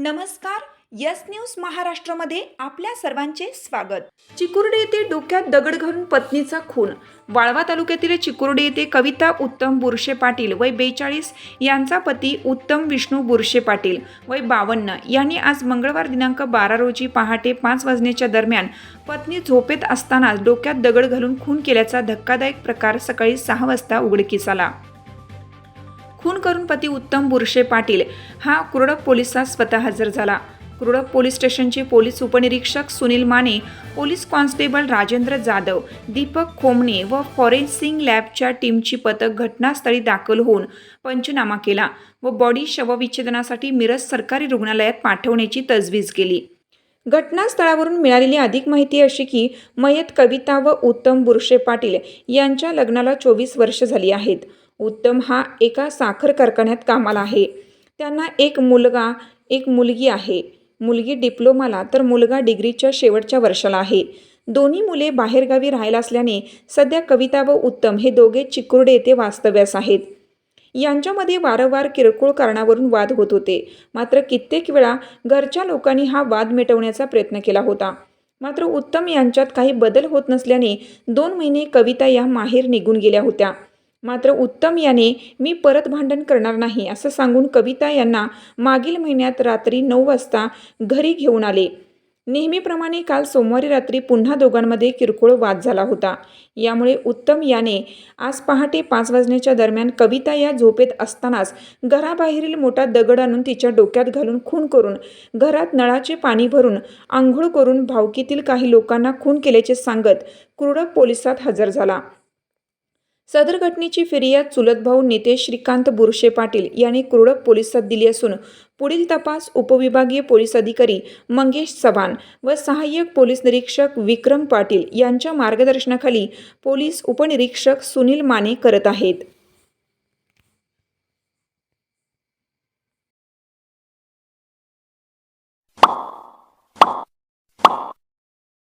नमस्कार yes news महाराष्ट्रामध्ये आपल्या सर्वांचे स्वागत. चिकुर्डी येथे डोक्यात दगड घालून पत्नीचा खून. वाळवा तालुक्यातील चिकुर्डी येथे कविता उत्तम बुरशे पाटील वय बेचाळीस यांचा पती उत्तम विष्णू बुरशे पाटील वय बावन्न यांनी आज मंगळवार दिनांक बारा रोजी पहाटे पाच वाजण्याच्या दरम्यान पत्नी झोपेत असतानाच डोक्यात दगड घालून खून केल्याचा धक्कादायक प्रकार सकाळी सहा वाजता उघडकीस आला. खून करून पती उत्तम बुरशे पाटील हा कुरडप पोलिसात स्वतः हजर झाला. कुरडप पोलीस स्टेशनचे पोलीस उपनिरीक्षक सुनील माने पोलीस कॉन्स्टेबल राजेंद्र जाधव दीपक खोमणे व फॉरेन्सिंग लॅबच्या टीमची पथक घटनास्थळी दाखल होऊन पंचनामा केला व बॉडी शवविच्छेदनासाठी मिरज सरकारी रुग्णालयात पाठवण्याची तजवीज केली. घटनास्थळावरून मिळालेली अधिक माहिती अशी की मयत कविता व उत्तम बुरशे पाटील यांच्या लग्नाला चोवीस वर्ष झाली आहेत. उत्तम हा एका साखर कारखान्यात कामाला आहे. त्यांना एक मुलगा एक मुलगी आहे. मुलगी डिप्लोमाला तर मुलगा डिग्रीच्या शेवटच्या वर्षाला आहे. दोन्ही मुले बाहेरगावी राहायला असल्याने सध्या कविता व उत्तम हे दोघे चिकुर्डे येथे वास्तव्यास आहेत. यांच्यामध्ये वारंवार किरकोळ कारणावरून वाद होत होते. मात्र कित्येक वेळा घरच्या लोकांनी हा वाद मिटवण्याचा प्रयत्न केला होता. मात्र उत्तम यांच्यात काही बदल होत नसल्याने दोन महिने कविता या माहेर निघून गेल्या होत्या. मात्र उत्तम याने मी परत भांडण करणार नाही असं सांगून कविता यांना मागील महिन्यात रात्री नऊ वाजता घरी घेऊन आले. नेहमीप्रमाणे काल सोमवारी रात्री पुन्हा दोघांमध्ये किरकोळ वाद झाला होता. यामुळे उत्तम याने आज पहाटे पाच वाजण्याच्या दरम्यान कविता या झोपेत असतानाच घराबाहेरील मोठा दगड आणून तिच्या डोक्यात घालून खून करून घरात नळाचे पाणी भरून आंघोळ करून भावकीतील काही लोकांना खून केल्याचे सांगत कुरडक पोलिसात हजर झाला. सदर घटनेची फिर्याद चुलत भाऊ नितेश श्रीकांत बुरशे पाटील यांनी कुरडक पोलिसात दिली असून पुढील तपास उपविभागीय पोलीस अधिकारी मंगेश चव्हाण व सहाय्यक पोलीस निरीक्षक विक्रम पाटील यांच्या मार्गदर्शनाखाली पोलीस उपनिरीक्षक सुनील माने करत आहेत.